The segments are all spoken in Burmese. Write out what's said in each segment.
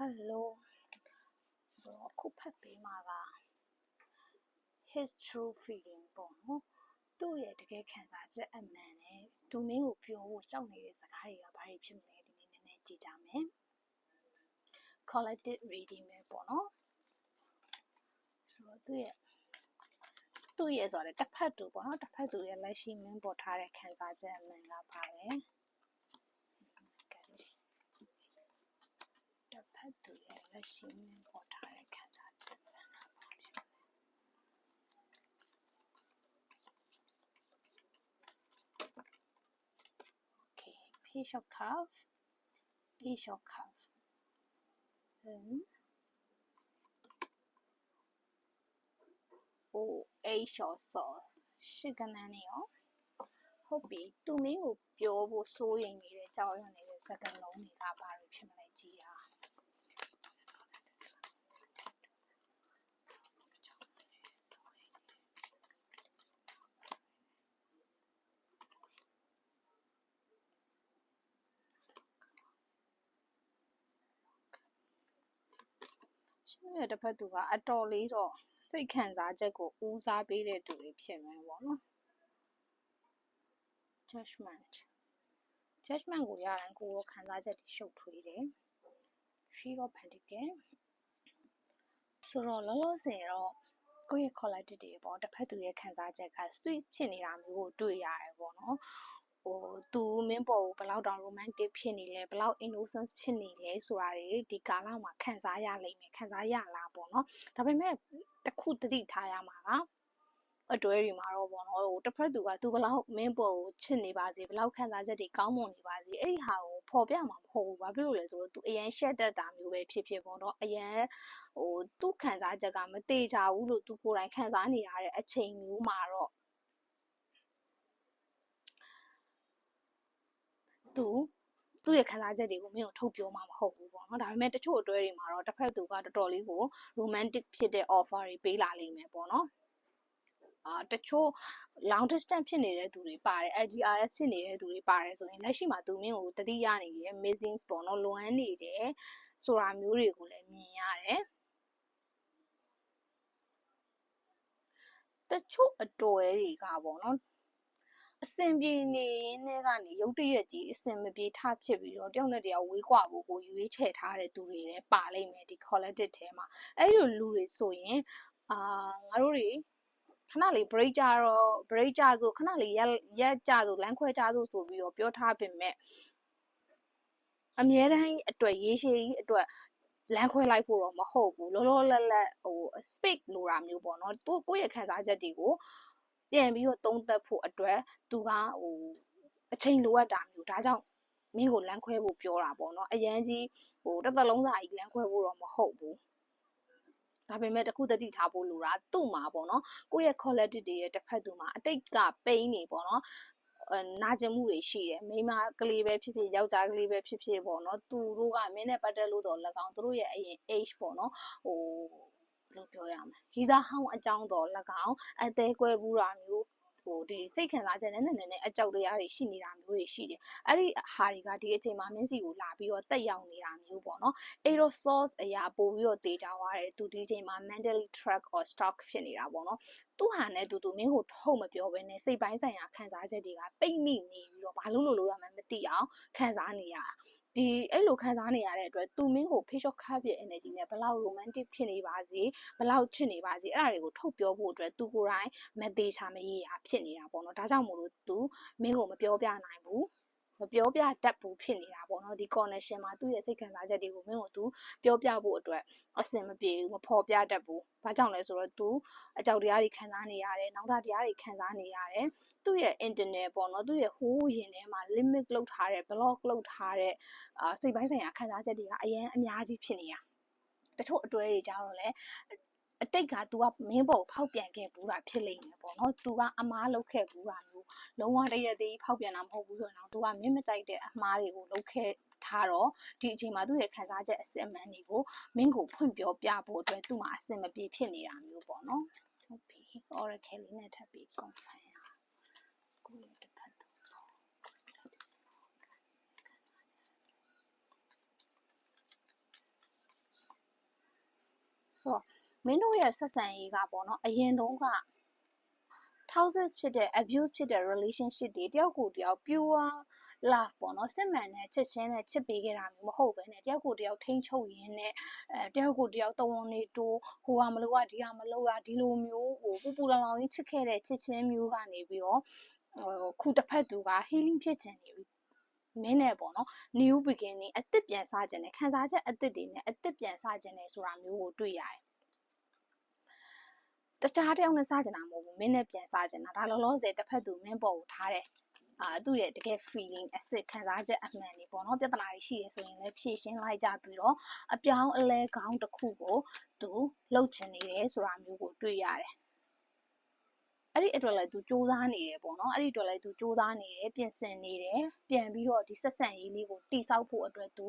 hello ဆိုတော့အခုဖတ်ပေးမှာက his true feeling ပေါ့နော်သူ့ရဲ့တကယ်ခံစားချက်အမှန်နဲ့သူမင်းကိုပြောဖို့ကြောက်နေတဲ့စကားတွေကဘာတွေဖြစ်မလဲဒီနေ့နည်းနည်းကြည့်ကြမယ် collective reading ပဲပေါ့နော်ဆိုတော့သူ့ရဲ့သူ့ရဲ့ဆိုတော့တစ်ဖက်သူပေါ့နော်တစ်ဖက်သူရဲ့လက်ရှိမင်းပေါ်ထားတဲ့ခံစားချက်အမှန်ကပါလဲကဲကြည့်တစ်ဖက် သူရဲ့လက်ရှိမင်းပေါ်ထားတဲ့ခံစားချက်အမှန်ကပါလဲ Okay, page of cup, page of cup. Then, oh, H of swords. ရှစ်ကနန်းနေရောဟုတ်ပြီသူမင်းကိုပြောဖို့စိုးရိမ်နေတဲ့ကြောက်ရွံ့နေတဲ့စကားလုံးတွေကဘာတွေဖြစ်မလဲကြည်ရအောင် ရှင်ရဲ့တစ်ဖက်သူကအတော်လေးတော့စိတ်ခံစားချက်ကိုဦးစားပေးတဲ့သူတွေဖြစ်မယ်ပေါ့နော် judgment judgment ကိုရရင်ကိုယ်ရောခံစားချက်တွေရှုပ်ထွေးတယ် three of pentacle ဆိုတော့လောလောဆယ်တော့ကိုယ့်ရဲ့ collective တွေပေါ့တစ်ဖက်သူရဲ့ခံစားချက်က sweet ဖြစ်နေတာမျိုးကိုတွေ့ရတယ်ပေါ့နော် ဟိုသူမင်းပေါ်ကိုဘယ်လောက်တောင် romantic ဖြစ်နေလဲဘယ်လောက် innocent ဖြစ်နေလဲဆိုတာတွေဒီကာလမှာခံစားရလိမ့်မယ်ခံစားရလားပေါ့နော်ဒါပေမဲ့တစ်ခုတတိထားရမှာကအတွဲတွေမှာတော့ပေါ့နော်ဟိုတစ်ဖက်သူကသူဘယ်လောက်မင်းပေါ်ကိုချစ်နေပါစေဘယ်လောက်ခံစားချက်တွေကောင်းမွန်နေပါစေအဲ့ဒီဟာကိုဖော်ပြမှာမဟုတ်ဘူးဘာဖြစ်လို့လဲဆိုတော့သူအရန်ရှက်တတ်တာမျိုးပဲဖြစ်ဖြစ်ပေါ့နော်အရန်ဟိုသူခံစားချက်ကမသေးကြဘူးလို့သူကိုယ်တိုင်ခံစားနေရတဲ့အချိန်မျိုးမှာတော့ သူသူ့ရဲ့ခံစားချက်တွေကိုမင်းကိုထုတ်ပြောမှာမဟုတ်ဘူးပေါ့နော်ဒါပေမဲ့တချို့အတွဲတွေမှာတော့တစ်ဖက်သူကတော်တော်လေးကို romantic ဖြစ်တဲ့ offer တွေပေးလာလိမ့်မယ်ပေါ့နော်အာတချို့ long distance ဖြစ်နေတဲ့သူတွေပါတယ် LGRS ဖြစ်နေတဲ့သူတွေပါတယ်ဆိုရင်လက်ရှိမှာသူမင်းကိုတတိယနေတယ် missing ပေါ့နော်လွမ်းနေတယ်ဆိုတာမျိုးတွေကိုလည်းမြင်ရတယ်တချို့အတော်တွေကပေါ့နော် အစင်ပြေနေနဲ့ကနေရုတ်တရက်ကြီးအစင်မပြေထဖြစ်ပြီးတော့တယောက်နဲ့တယောက်ဝေးကွာဖို့ကိုရွေးချယ်ထားတဲ့သူတွေလည်းပါလိမ့်မယ်ဒီ collective ထဲမှာအဲ့လိုလူတွေဆိုရင်အာငါတို့တွေခဏလေး break ကြတော့ break ကြဆိုခဏလေးရက်ရက်ကြဆိုလမ်းခွဲကြဆိုဆိုပြီးတော့ပြောထားပေမဲ့အမြဲတမ်းအတွက်ရေးရှည်ကြီးအတွက်လမ်းခွဲလိုက်ဖို့တော့မဟုတ်ဘူးလောလောလတ်လတ်ဟို speak လိုတာမျိုးပေါ့နော်သူကိုယ့်ရဲ့ခံစားချက်တွေကို ပြန်ပြီးတော့သုံးသပ်ဖို့အတွက်သူကဟိုအချိန်လိုအပ်တာမျိုးဒါကြောင့်မင်းကိုလမ်းခွဲဖို့ပြောတာပေါ့နော်အရန်ကြီးဟိုတစ်သက်လုံးစာကြီးလမ်းခွဲဖို့တော့မဟုတ်ဘူးဒါပေမဲ့တခုတတိထားဖို့လိုတာသူ့မှာပေါ့နော်ကိုယ့်ရဲ့ quality တွေရဲ့တစ်ဖက်သူမှာအတိတ်က pain နေပေါ့နော်အဲနာကျင်မှုတွေရှိတယ်မိန်းမကလေးပဲဖြစ်ဖြစ်ယောက်ျားကလေးပဲဖြစ်ဖြစ်ပေါ့နော်သူတို့ကမင်းနဲ့ပတ်သက်လို့တော့၎င်းသူတို့ရဲ့အရင် age ပေါ့နော်ဟိုဘယ် လိုပြောရမလဲကြီးစားဟောင်းအကြောင်းတော့၎င်းအသေးကွဲဘူးတာမျိုးဟိုဒီစိတ်ခံစားချက်နဲ့နည်းနည်းနဲ့အကြောက်တရားတွေရှိနေတာမျိုးတွေရှိတယ်အဲ့ဒီဟာတွေကဒီအချိန်မှာမင်းစီကိုလာပြီးတော့တက်ရောက်နေတာမျိုးပေါ့နော်အဲ့တော့ source အရာပို့ပြီးတော့တေးကြသွားတယ်သူဒီအချိန်မှာ mentally track or stock ဖြစ်နေတာပေါ့နော်သူ့ဟာနဲ့တူတူမင်းကိုထုတ်မပြောဘဲနဲ့စိတ်ပိုင်းဆိုင်ရာခံစားချက်တွေကပိတ်မိနေပြီးတော့ဘာလို့လို့လို့ရမှန်းမသိအောင်ခံစားနေရတာ ဒီအဲ့လိုခံစားနေရတဲ့အတွက်သူမင်းကို facial cut ပြ energy နဲ့ဘယ်လောက် romantic ဖြစ်နေပါစေဘယ်လောက်ချစ်နေပါစေအဲ့ဒါတွေကိုထုတ်ပြောဖို့အတွက်သူကိုယ်တိုင်မသေးချာမရေးရဖြစ်နေတာပေါ့နော်ဒါကြောင့်မို့လို့သူမင်းကိုမပြောပြနိုင်ဘူး မပြောပြတတ်ဘူးဖြစ်နေတာပေါ့နော်ဒီ connection မှာသူ့ရဲ့စိတ်ခံစားချက်တွေကိုမင်းကိုသူပြောပြဖို့အတွက်အဆင်မပြေဘူးမဖော်ပြတတ်ဘူး။ဘာကြောင့်လဲဆိုတော့သူအကြောက်တရားတွေခံစားနေရတယ်နောက်တာတရားတွေခံစားနေရတယ်သူ့ရဲ့ internet ပေါ့နော်သူ့ရဲ့ဟိုးရင်ထဲမှာ limit လုပ်ထားတဲ့ block လုပ်ထားတဲ့အာစိတ်ပိုင်းဆိုင်ရာခံစားချက်တွေကအရင်အများကြီးဖြစ်နေတာတချို့အတွဲတွေကြတော့လေ အတိတ်က तू ကမင်းပေါ်ဖောက်ပြန်ခဲ့ဘူးတာဖြစ်လိမ့်မယ်ပေါ့နော် तू ကအမားလုပ်ခဲ့ဘူးတာမျိုးလုံးဝတရသေးဖောက်ပြန်တာမဟုတ်ဘူးဆိုရင်တော့ तू ကမင်းမကြိုက်တဲ့အမားတွေကိုလုပ်ခဲ့ထားတော့ဒီအချိန်မှာသူ့ရဲ့ခံစားချက်အစစ်အမှန်တွေကိုမင်းကိုဖွင့်ပြောပြဖို့အတွက်သူ့မှာအဆင်မပြေဖြစ်နေတာမျိုးပေါ့နော်ဟုတ်ပြီ oracle လေးနဲ့ထပ်ပြီး confirm ရကိုယ့်ရဲ့တစ်ဖက်သူ ဆိုတော့ မင်းတို့ရဲ့ဆက်ဆံရေးကပေါ့နော်အရင်တုန်းက toxic ဖြစ်တဲ့ abuse ဖြစ်တဲ့ relationship တွေတယောက်ကိုတယောက် pure love ပေါ့နော်စစ်မှန်တဲ့ချစ်ချင်းနဲ့ချစ်ပေးခဲ့တာမျိုးမဟုတ်ဘဲနဲ့တယောက်ကိုတယောက်ထိန်းချုပ်ရင်းနဲ့အဲတယောက်ကိုတယောက်တဝန်နေတိုးဟိုကမလို့ကဒီကမလို့ကဒီလိုမျိုးဟိုပူပူလောင်လောင်ကြီးချစ်ခဲ့တဲ့ချစ်ချင်းမျိုးကနေပြီးတော့ဟိုခုတစ်ဖက်သူက healing ဖြစ်ချင်နေပြီမင်းနဲ့ပေါ့နော် new beginning အသစ်ပြန်စခြင်းနဲ့ခံစားချက်အသစ်တွေနဲ့အသစ်ပြန်စခြင်းနဲ့ဆိုတာမျိုးကိုတွေ့ရတယ် တခြားတယောက်နဲ့စကြတာမဟုတ်ဘူးမင်းနဲ့ပြန်စကြတာဒါလောလောဆယ်တစ်ဖက်သူမင်းပေါ်ကိုထားတယ်အာသူ့ရဲ့တကယ် feeling အစစ်ခံစားချက်အမှန်တွေပေါ့နော်ပြဿနာတွေရှိရဆိုရင်လည်းဖြေရှင်းလိုက်ကြပြီးတော့အပြောင်းအလဲကောင်းတစ်ခုကိုသူလှုပ်ချင်နေတယ်ဆိုတာမျိုးကိုတွေ့ရတယ် အဲ့ဒီအတွက်လည်းသူစူးစမ်းနေတယ်ပေါ့နော်အဲ့ဒီအတွက်လည်းသူစူးစမ်းနေတယ်ပြင်ဆင်နေတယ်ပြန်ပြီးတော့ဒီဆက်ဆံရေးလေးကိုတိဆောက်ဖို့အတွက်သူ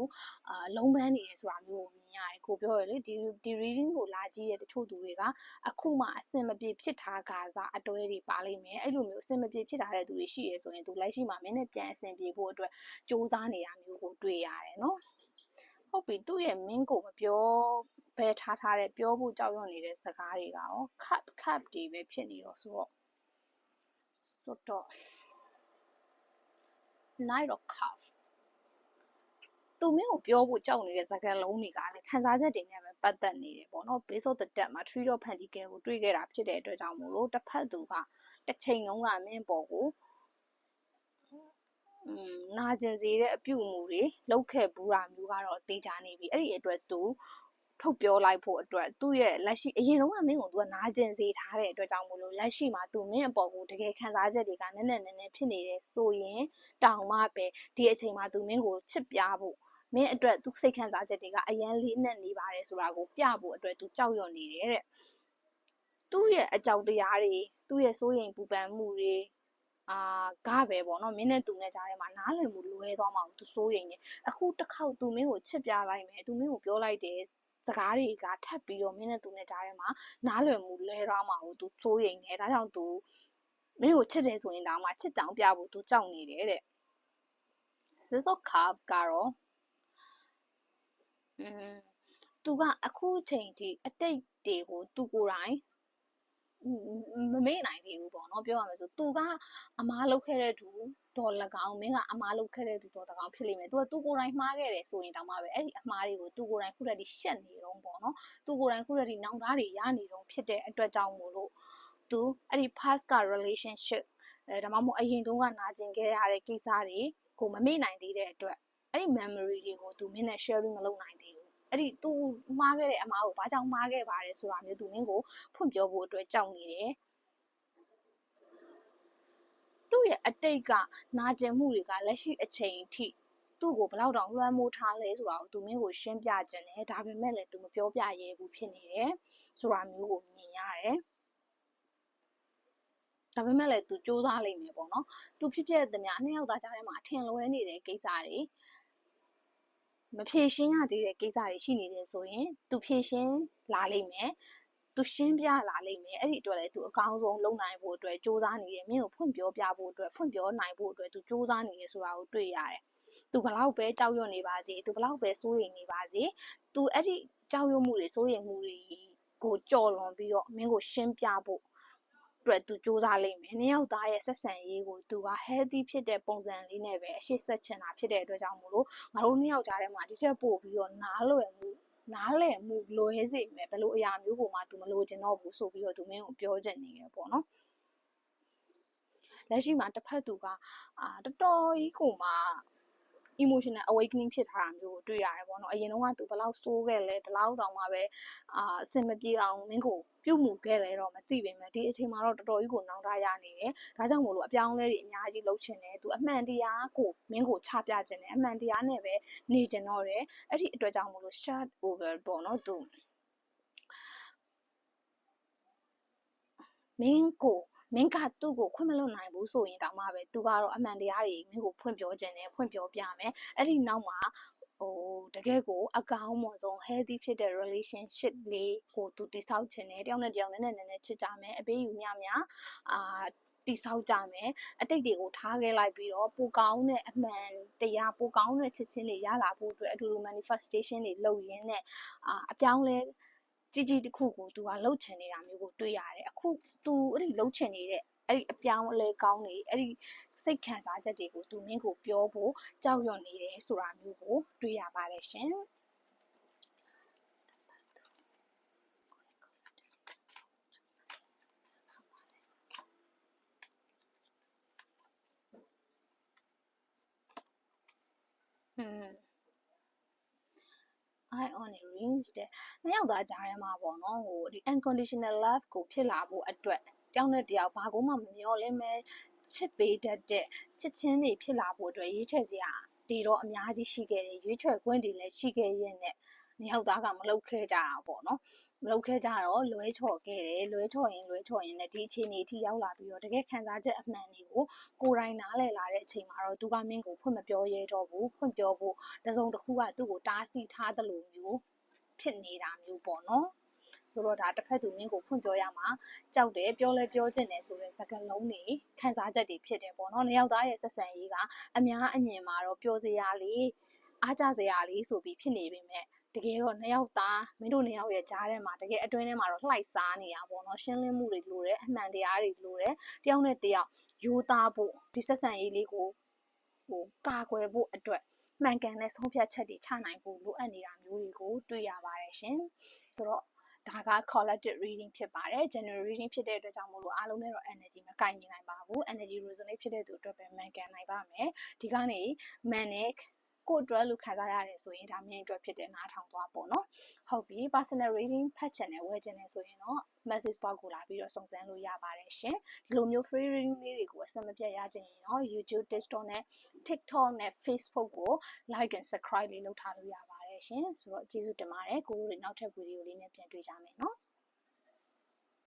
အာလုံးပန်းနေတယ်ဆိုတာမျိုးကိုမြင်ရတယ်ကိုပြောရလေဒီဒီ reading ကိုလာကြည့်တဲ့တချို့သူတွေကအခုမှအဆင်မပြေဖြစ်ထားကြစားအတွဲတွေပါလိမ့်မယ်အဲ့လိုမျိုးအဆင်မပြေဖြစ်ထားတဲ့သူတွေရှိရဆိုရင်သူလက်ရှိမှာမင်းနဲ့ပြန်အဆင်ပြေဖို့အတွက်စူးစမ်းနေတာမျိုးကိုတွေ့ရတယ်နော်ဟုတ်ပြီသူ့ရဲ့မင်းကိုမပြောဘဲထားထားတဲ့ပြောဖို့ကြောက်ရွံ့နေတဲ့စကားတွေကရော cup cup တွေပဲဖြစ်နေတော့ဆိုတော့ ဆိုတော့ night of cup သူမင်းကိုပြောဖို့ကြောက်နေတဲ့စကားလုံးတွေကလည်းခံစားချက်တွေနဲ့ပဲပတ်သက်နေတယ်ပေါ့နော် base of the deck မှာ tree of pentacle ကိုတွေ့ခဲ့တာဖြစ်တဲ့အတွက်ကြောင့်မို့လို့တစ်ဖက်သူကတစ်ချိန်လုံးကမင်းပေါ်ကိုอืมနာကျင်စေတဲ့အပြုအမူတွေလုပ်ခဲ့ဘူးတာမျိုးကတော့တေချာနေပြီအဲ့ဒီအတွက်သူ ထုတ်ပြောလိုက်ဖို့အတွက်သူ့ရဲ့လက်ရှိအရင်တော့ကမင်းကိုသူကနာကျင်စေထားတဲ့အတွက်ကြောင့်မို့လို့လက်ရှိမှာသူမင်းအပေါ်ကိုတကယ်ခံစားချက်တွေကနည်းနည်းနည်းနည်းဖြစ်နေတယ်ဆိုရင်တောင်မှပဲဒီအချိန်မှာသူမင်းကိုချစ်ပြဖို့မင်းအတွက်သူစိတ်ခံစားချက်တွေကအရန်လေးနဲ့နေပါတယ်ဆိုတာကိုပြဖို့အတွက်သူကြောက်ရွံ့နေတယ်တဲ့သူ့ရဲ့အကြောက်တရားတွေသူ့ရဲ့စိုးရိမ်ပူပန်မှုတွေအာကပဲပေါ့နော်မင်းနဲ့သူနဲ့ကြားထဲမှာနားလည်မှုလွဲသွားမှာကိုသူစိုးရိမ်နေအခုတစ်ခေါက်သူမင်းကိုချစ်ပြလိုက်မယ်သူမင်းကိုပြောလိုက်တယ် စကားတွေကထပ်ပြီးတော့မင်းနဲ့သူနဲ့ကြားထဲမှာနားလည်မှုလဲသွားမှာကိုသူစိုးရိမ်နေဒါကြောင့်သူမင်းကိုချစ်တယ်ဆိုရင်တောင်မှချစ်တောင်ပြဖို့သူကြောက်နေတယ်တဲ့ Six of Cups ကတော့อืมသူကအခုချိန်ထိအတိတ်တွေကိုသူကိုယ်တိုင် မမေ့နိုင်သေးဘူးပေါ့နော်ပြောရမယ်ဆိုသူကအမားလုပ်ခဲ့တဲ့သူတော်၎င်းမင်းကအမားလုပ်ခဲ့တဲ့သူတော်၎င်းဖြစ်လိမ့်မယ်သူကသူကိုယ်တိုင်မှားခဲ့တယ်ဆိုရင်တောင်မှပဲအဲ့ဒီအမှားတွေကိုသူကိုယ်တိုင်ခုတည်းရှက်နေတော့ပေါ့နော်သူကိုယ်တိုင်ခုတည်းနောင်တတွေရနေတော့ဖြစ်တဲ့အတွက်ကြောင့်မို့လို့သူအဲ့ဒီ past က relationship အဲဒါမှမဟုတ်အရင်တုန်းကနာကျင်ခဲ့ရတဲ့ကိစ္စတွေကိုမမေ့နိုင်သေးတဲ့အတွက်အဲ့ဒီ memory တွေကိုသူမင်းနဲ့ sharing မလုပ်နိုင်သေးဘူး အဲ့ဒီသူမှားခဲ့တဲ့အမားကိုဘာကြောင့်မှားခဲ့ပါလဲဆိုတာမျိုးသူနင်းကိုဖွင့်ပြောဖို့အတွက်ကြောက်နေတယ်သူ့ရဲ့အတိတ်ကနာကျင်မှုတွေကလက်ရှိအချိန်အထိသူ့ကိုဘလောက်တောင်လွှမ်းမိုးထားလဲဆိုတာကိုသူမင်းကိုရှင်းပြခြင်းနဲ့ဒါပေမဲ့လည်းသူမပြောပြရဲဘူးဖြစ်နေတယ်ဆိုတာမျိုးကိုမြင်ရတယ်ဒါပေမဲ့လည်းသူစူးစမ်းလိုက်မယ်ပေါ့နော်သူဖြစ်ဖြစ်တဲ့များနှစ်ယောက်သားကြားထဲမှာအထင်လွဲနေတဲ့ကိစ္စတွေ မဖြေရှင်းရသေးတဲ့ကိစ္စတွေရှိနေတယ်ဆိုရင် तू ဖြေရှင်းလာလိမ့်မယ်သူရှင်းပြလာလိမ့်မယ်အဲ့ဒီအတွက်လည်းသူအကောင်းဆုံးလုပ်နိုင်ဖို့အတွက်စူးစမ်းနေတယ်မင်းကိုဖွင့်ပြောပြဖို့အတွက်ဖွင့်ပြောနိုင်ဖို့အတွက်သူစူးစမ်းနေတယ်ဆိုတာကိုတွေ့ရတယ်သူဘလောက်ပဲကြောက်ရွံ့နေပါစေသူဘလောက်ပဲစိုးရိမ်နေပါစေသူအဲ့ဒီကြောက်ရွံ့မှုတွေစိုးရိမ်မှုတွေကိုကြော်လွန်ပြီးတော့မင်းကိုရှင်းပြဖို့ အတွက်သူစူးစမ်းလိမ့်မယ်။နှစ်ယောက်သားရဲ့ဆက်ဆံရေးကိုသူက healthy ဖြစ်တဲ့ပုံစံလေးနဲ့ပဲအရှိဆက်ချင်တာဖြစ်တဲ့အတွက်ကြောင့်မို့လို့ငါတို့နှစ်ယောက်ကြားထဲမှာဒီချက်ပို့ပြီးတော့နားလွယ်မှုနားလည်မှုလွဲစေမယ်ဘယ်လိုအရာမျိုးကိုမှ तू မလိုချင်တော့ဘူးဆိုပြီးတော့ तू မင်းကိုပြောချင်နေတယ်ပေါ့နော်လက်ရှိမှာတစ်ဖက်သူကအာတော်တော်ကြီးကိုမှ emotional awakening ဖြစ်ထားတာမျိုးကိုတွေ့ရတယ်ပေါ့နော်အရင်တော့ကသူဘယ်လောက်စိုးခဲ့လဲဘယ်လောက်တောင်မှပဲအာအဆင်မပြေအောင်မင်းကိုပြုတ်မှုခဲ့လဲတော့မသိပေမဲ့ဒီအချိန်မှာတော့တော်တော်ကြီးကိုနောင်တရနေတယ်ဒါကြောင့်မို့လို့အပြောင်းလဲတွေအများကြီးလုပ်ချင်တယ်သူအမှန်တရားကိုမင်းကိုချပြချင်တယ်အမှန်တရားနဲ့ပဲနေချင်တော့တယ်အဲ့ဒီအတွက်ကြောင့်မို့လို့ shut over ပေါ့နော်သူမင်းကို မင်းကသူ့ကိုခွင့်မလွတ်နိုင်ဘူးဆိုရင်တောင်မှပဲသူကတော့အမှန်တရားတွေမင်းကိုဖွင့်ပြောခြင်းနဲ့ဖွင့်ပြောပြမယ်အဲ့ဒီနောက်မှာဟိုတကယ်ကိုအကောင်းမွန်ဆုံး healthy ဖြစ်တဲ့ relationship လေးကိုသူတိဆောက်ခြင်းနဲ့တယောက်နဲ့တယောက်နည်းနည်းနည်းနည်းချစ်ကြမယ်အပေးယူညမြအာတိဆောက်ကြမယ်အတိတ်တွေကိုထားခဲ့လိုက်ပြီးတော့ပိုကောင်းတဲ့အမှန်တရားပိုကောင်းတဲ့ချစ်ချင်းတွေရလာဖို့အတွက်အတူတူ manifestation တွေလုပ်ရင်းနဲ့အာအပြောင်းလဲ ကြီးကြီးတစ်ခုကိုသူကလှုပ်ချင်နေတာမျိုးကိုတွေ့ရတယ်အခုသူအဲ့ဒီလှုပ်ချင်နေတဲ့အဲ့ဒီအပြောင်းအလဲကောင်းနေအဲ့ဒီစိတ်ခံစားချက်တွေကိုသူမင်းကိုပြောဖို့ကြောက်ရွံ့နေတယ်ဆိုတာမျိုးကိုတွေ့ရပါတယ်ရှင်อืม I on a range တဲ့နှစ်ယောက်သားကြားထဲမှာပေါ့နော်ဟိုဒီ unconditional love ကိုဖြစ်လာဖို့အတွက်တယောက်နဲ့တယောက်ဘာကိုမှမမျောလင်းမဲ့ချစ်ပေးတတ်တဲ့ချစ်ချင်းတွေဖြစ်လာဖို့အတွက်ရွေးချယ်စရာဒီတော့အများကြီးရှိခဲ့တယ်ရွေးချယ်ခွင့်တွေလည်းရှိခဲ့ရဲ့နဲ့နှစ်ယောက်သားကမလုပ်ခဲ့ကြတာပေါ့နော် မလုပ်ခဲ့ကြတော့လွဲချော်ခဲ့တယ်လွဲချော်ရင်လွဲချော်ရင်လည်းဒီအခြေအနေအထိရောက်လာပြီးတော့တကယ်ခံစားချက်အမှန်တွေကိုကိုယ်တိုင်နားလည်လာတဲ့အချိန်မှာတော့သူကမင်းကိုဖွင့်မပြောရဲတော့ဘူးဖွင့်ပြောဖို့တစ်စုံတစ်ခုကသူ့ကိုတားဆီးထားသလိုမျိုးဖြစ်နေတာမျိုးပေါ့နော်ဆိုတော့ဒါတစ်ဖက်သူမင်းကိုဖွင့်ပြောရမှာကြောက်တယ်ပြောလဲပြောချင်တယ်ဆိုတဲ့စကားလုံးတွေခံစားချက်တွေဖြစ်တယ်ပေါ့နော်နှစ်ယောက်သားရဲ့ဆက်ဆံရေးကအများအမြင်မှာတော့ပြောစရာလေးအားကြစရာလေးဆိုပြီးဖြစ်နေပေမဲ့ တကယ်တော့နှစ်ယောက်သားမင်းတို့နှစ်ယောက်ရဲ့ကြားထဲမှာတကယ်အတွင်းထဲမှာတော့လှိုက်စားနေတာပေါ့နော်ရှင်းလင်းမှုတွေလိုတယ်အမှန်တရားတွေလိုတယ်တယောက်နဲ့တယောက်ယူသားဖို့ဒီဆက်ဆံရေးလေးကိုဟိုကာကွယ်ဖို့အတွက်မှန်ကန်တဲ့ဆုံးဖြတ်ချက်တွေချနိုင်ဖို့လိုအပ်နေတာမျိုးတွေကိုတွေ့ရပါတယ်ရှင်ဆိုတော့ဒါက collective reading ဖြစ်ပါတယ် general reading ဖြစ်တဲ့အတွက်ကြောင့်မို့လို့အားလုံးနဲ့တော့ energy မကိုက်ညီနိုင်ပါဘူး energy resonate ဖြစ်တဲ့သူအတွက်ပဲမှန်ကန်နိုင်ပါမယ်ဒီကနေ manic ကိုယ့်အတွက်လို့ခံစားရတယ်ဆိုရင်ဒါမြင်အတွက်ဖြစ်တဲ့နားထောင်သွားပေါ့နော်ဟုတ်ပြီ personal reading ဖတ်ချင်တယ်ဝယ်ချင်တယ်ဆိုရင်တော့ message box ကိုလာပြီးတော့စုံစမ်းလို့ရပါတယ်ရှင်ဒီလိုမျိုး free reading လေးတွေကိုအစမပြတ်ရချင်ရင်တော့ YouTube TikTok နဲ့ TikTok နဲ့ Facebook ကို like and subscribe လေးလုပ်ထားလို့ရပါတယ်ရှင်ဆိုတော့ကျေးဇူးတင်ပါတယ်ကိုတို့တွေနောက်ထပ်ဗီဒီယိုလေးနဲ့ပြန်တွေ့ကြမယ်နော်